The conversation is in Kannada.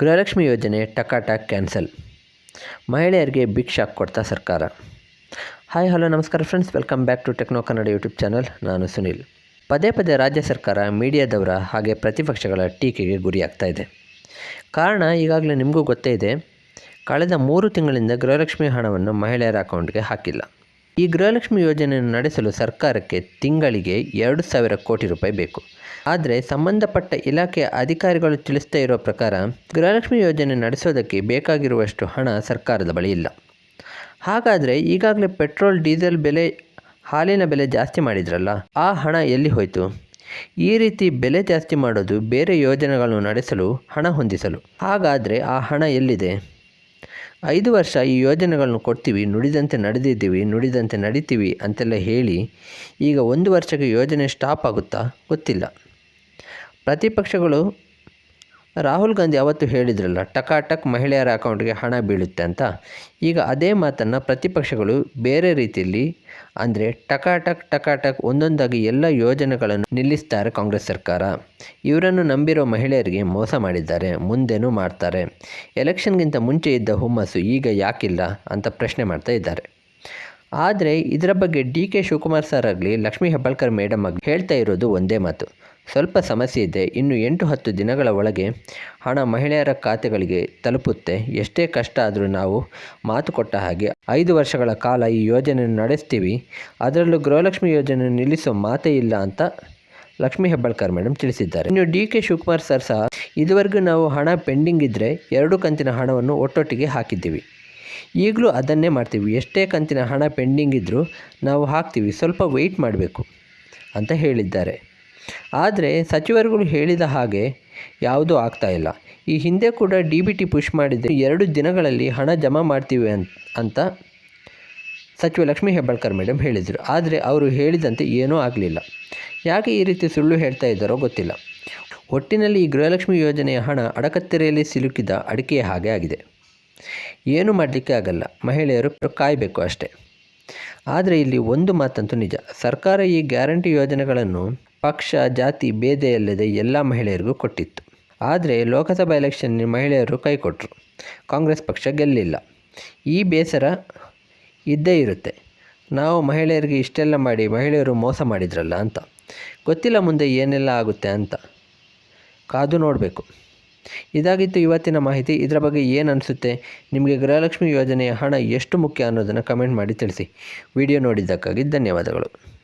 ಗೃಹಲಕ್ಷ್ಮಿ ಯೋಜನೆ ಟಕಾಟಕ್ ಕ್ಯಾನ್ಸಲ್. ಮಹಿಳೆಯರಿಗೆ ಬಿಗ್ ಶಾಕ್ ಕೊಡ್ತಾ ಸರ್ಕಾರ. ಹಾಯ್ ಹಲೋ ನಮಸ್ಕಾರ friends welcome back to techno Kannada YouTube channel ನಾನು ಸುನಿಲ್. ಪದೇ ಪದೇ ರಾಜ್ಯ ಸರ್ಕಾರ ಮೀಡಿಯಾದವರ ಹಾಗೆ ಪ್ರತಿಪಕ್ಷಗಳ ಟೀಕೆಗೆ ಗುರಿಯಾಗ್ತಾ ಇದೆ. ಕಾರಣ ಈಗಾಗಲೇ ನಿಮಗೂ ಗೊತ್ತೇ ಇದೆ. ಕಳೆದ ಮೂರು ತಿಂಗಳಿಂದ ಗೃಹಲಕ್ಷ್ಮಿ ಹಣವನ್ನು ಮಹಿಳೆಯರ ಅಕೌಂಟ್ಗೆ ಹಾಕಿಲ್ಲ. ಈ ಗೃಹಲಕ್ಷ್ಮಿ ಯೋಜನೆಯನ್ನು ನಡೆಸಲು ಸರ್ಕಾರಕ್ಕೆ ತಿಂಗಳಿಗೆ ಎರಡು ಸಾವಿರ ಕೋಟಿ ರೂಪಾಯಿ ಬೇಕು. ಆದರೆ ಸಂಬಂಧಪಟ್ಟ ಇಲಾಖೆಯ ಅಧಿಕಾರಿಗಳು ತಿಳಿಸ್ತಾ ಇರೋ ಪ್ರಕಾರ ಗೃಹಲಕ್ಷ್ಮಿ ಯೋಜನೆ ನಡೆಸೋದಕ್ಕೆ ಬೇಕಾಗಿರುವಷ್ಟು ಹಣ ಸರ್ಕಾರದ ಬಳಿ ಇಲ್ಲ. ಹಾಗಾದರೆ ಈಗಾಗಲೇ ಪೆಟ್ರೋಲ್, ಡೀಸೆಲ್ ಬೆಲೆ, ಹಾಲಿನ ಬೆಲೆ ಜಾಸ್ತಿ ಮಾಡಿದ್ರಲ್ಲ, ಆ ಹಣ ಎಲ್ಲಿ ಹೋಯಿತು? ಈ ರೀತಿ ಬೆಲೆ ಜಾಸ್ತಿ ಮಾಡೋದು ಬೇರೆ ಯೋಜನೆಗಳನ್ನು ನಡೆಸಲು, ಹಣ ಹೊಂದಿಸಲು. ಹಾಗಾದರೆ ಆ ಹಣ ಎಲ್ಲಿದೆ? ಐದು ವರ್ಷ ಈ ಯೋಜನೆಗಳನ್ನು ಕೊಡ್ತೀವಿ, ನುಡಿದಂತೆ ನಡೆದಿದ್ದೀವಿ, ನುಡಿದಂತೆ ನಡಿತೀವಿ ಅಂತೆಲ್ಲ ಹೇಳಿ ಈಗ ಒಂದು ವರ್ಷಕ್ಕೆ ಯೋಜನೆ ಸ್ಟಾಪ್ ಆಗುತ್ತಾ? ಗೊತ್ತಿಲ್ಲ. ಪ್ರತಿಪಕ್ಷಗಳು ರಾಹುಲ್ ಗಾಂಧಿ ಅವತ್ತು ಹೇಳಿದ್ರಲ್ಲ ಟಕಾಟಕ್ ಮಹಿಳೆಯರ ಅಕೌಂಟ್ಗೆ ಹಣ ಬೀಳುತ್ತೆ ಅಂತ. ಈಗ ಅದೇ ಮಾತನ್ನು ಪ್ರತಿಪಕ್ಷಗಳು ಬೇರೆ ರೀತಿಯಲ್ಲಿ, ಅಂದರೆ ಟಕಾಟಕ್ ಟಕಾಟಕ್ ಒಂದೊಂದಾಗಿ ಎಲ್ಲ ಯೋಜನೆಗಳನ್ನು ನಿಲ್ಲಿಸ್ತಾರೆ ಕಾಂಗ್ರೆಸ್ ಸರ್ಕಾರ. ಇವರನ್ನು ನಂಬಿರೋ ಮಹಿಳೆಯರಿಗೆ ಮೋಸ ಮಾಡಿದ್ದಾರೆ, ಮುಂದೇನೂ ಮಾಡ್ತಾರೆ. ಎಲೆಕ್ಷನ್ಗಿಂತ ಮುಂಚೆ ಇದ್ದ ಹುಮ್ಮಸ್ಸು ಈಗ ಯಾಕಿಲ್ಲ ಅಂತ ಪ್ರಶ್ನೆ ಮಾಡ್ತಾ ಇದ್ದಾರೆ. ಆದರೆ ಇದರ ಬಗ್ಗೆ ಡಿ ಕೆ ಶಿವಕುಮಾರ್ ಸರ್ ಆಗಲಿ, ಲಕ್ಷ್ಮೀ ಹೆಬ್ಬಾಳ್ಕರ್ ಮೇಡಮ್ ಆಗಲಿ ಹೇಳ್ತಾ ಇರೋದು ಒಂದೇ ಮಾತು. ಸ್ವಲ್ಪ ಸಮಸ್ಯೆ ಇದೆ. ಇನ್ನು ಎಂಟು ಹತ್ತು ದಿನಗಳ ಒಳಗೆ ಹಣ ಮಹಿಳೆಯರ ಖಾತೆಗಳಿಗೆ ತಲುಪುತ್ತೆ. ಎಷ್ಟೇ ಕಷ್ಟ ಆದರೂ ನಾವು ಮಾತು ಕೊಟ್ಟ ಹಾಗೆ ಐದು ವರ್ಷಗಳ ಕಾಲ ಈ ಯೋಜನೆಯನ್ನು ನಡೆಸ್ತೀವಿ. ಅದರಲ್ಲೂ ಗೃಹಲಕ್ಷ್ಮಿ ಯೋಜನೆ ನಿಲ್ಲಿಸೋ ಮಾತೇ ಇಲ್ಲ ಅಂತ ಲಕ್ಷ್ಮೀ ಹೆಬ್ಬಾಳ್ಕರ್ ಮೇಡಮ್ ತಿಳಿಸಿದ್ದಾರೆ. ಇನ್ನು ಡಿ ಕೆ ಶಿವಕುಮಾರ್ ಸರ್ ಸಹ ಇದುವರೆಗೂ ನಾವು ಹಣ ಪೆಂಡಿಂಗ್ ಇದ್ದರೆ ಎರಡು ಕಂತಿನ ಹಣವನ್ನು ಒಟ್ಟೊಟ್ಟಿಗೆ ಹಾಕಿದ್ದೀವಿ. ಈಗಲೂ ಅದನ್ನೇ ಮಾಡ್ತೀವಿ. ಎಷ್ಟೇ ಕಂತಿನ ಹಣ ಪೆಂಡಿಂಗ್ ಇದ್ದರೂ ನಾವು ಹಾಕ್ತೀವಿ. ಸ್ವಲ್ಪ ವೆಯ್ಟ್ ಮಾಡಬೇಕು ಅಂತ ಹೇಳಿದ್ದಾರೆ. ಆದರೆ ಸಚಿವರುಗಳು ಹೇಳಿದ ಹಾಗೆ ಯಾವುದೂ ಆಗ್ತಾ ಇಲ್ಲ. ಈ ಹಿಂದೆ ಕೂಡ ಡಿ ಬಿ ಟಿ ಪುಷ್ ಮಾಡಿದರೆ ಎರಡು ದಿನಗಳಲ್ಲಿ ಹಣ ಜಮಾ ಮಾಡ್ತೀವಿ ಅಂತ ಸಚಿವ ಲಕ್ಷ್ಮೀ ಹೆಬ್ಬಾಳ್ಕರ್ ಮೇಡಮ್ ಹೇಳಿದರು. ಆದರೆ ಅವರು ಹೇಳಿದಂತೆ ಏನೂ ಆಗಲಿಲ್ಲ. ಯಾಕೆ ಈ ರೀತಿ ಸುಳ್ಳು ಹೇಳ್ತಾ ಇದ್ದಾರೋ ಗೊತ್ತಿಲ್ಲ. ಒಟ್ಟಿನಲ್ಲಿ ಈ ಗೃಹಲಕ್ಷ್ಮಿ ಯೋಜನೆಯ ಹಣ ಅಡಕತ್ತೆರೆಯಲ್ಲಿ ಸಿಲುಕಿದ ಅಡಿಕೆಯ ಹಾಗೆ ಆಗಿದೆ. ಏನು ಮಾಡಲಿಕ್ಕೆ ಆಗಲ್ಲ. ಮಹಿಳೆಯರು ಕಾಯಬೇಕು ಅಷ್ಟೇ. ಆದರೆ ಇಲ್ಲಿ ಒಂದು ಮಾತಂತೂ ನಿಜ. ಸರ್ಕಾರ ಈ ಗ್ಯಾರಂಟಿ ಯೋಜನೆಗಳನ್ನು ಪಕ್ಷ, ಜಾತಿ ಭೇದೆಯಲ್ಲದೆ ಎಲ್ಲ ಮಹಿಳೆಯರಿಗೂ ಕೊಟ್ಟಿತ್ತು. ಆದರೆ ಲೋಕಸಭಾ ಎಲೆಕ್ಷನ್ ಮಹಿಳೆಯರು ಕೈಕೊಟ್ಟರು ಕಾಂಗ್ರೆಸ್ ಪಕ್ಷ ಗೆಲ್ಲಿಲ್ಲ. ಈ ಬೇಸರ ಇದ್ದೇ ಇರುತ್ತೆ. ನಾವು ಮಹಿಳೆಯರಿಗೆ ಇಷ್ಟೆಲ್ಲ ಮಾಡಿ ಮಹಿಳೆಯರು ಮೋಸ ಮಾಡಿದ್ರಲ್ಲ ಅಂತ. ಗೊತ್ತಿಲ್ಲ ಮುಂದೆ ಏನೆಲ್ಲ ಆಗುತ್ತೆ ಅಂತ. ಕಾದು ನೋಡಬೇಕು. ಇದಾಗಿತ್ತು ಇವತ್ತಿನ ಮಾಹಿತಿ. ಇದರ ಬಗ್ಗೆ ಏನು ಅನಿಸುತ್ತೆ? ನಿಮಗೆ ಗೃಹಲಕ್ಷ್ಮಿ ಯೋಜನೆಯ ಹಣ ಎಷ್ಟು ಮುಖ್ಯ ಅನ್ನೋದನ್ನು ಕಮೆಂಟ್ ಮಾಡಿ ತಿಳಿಸಿ. ವಿಡಿಯೋ ನೋಡಿದ್ದಕ್ಕಾಗಿ ಧನ್ಯವಾದಗಳು.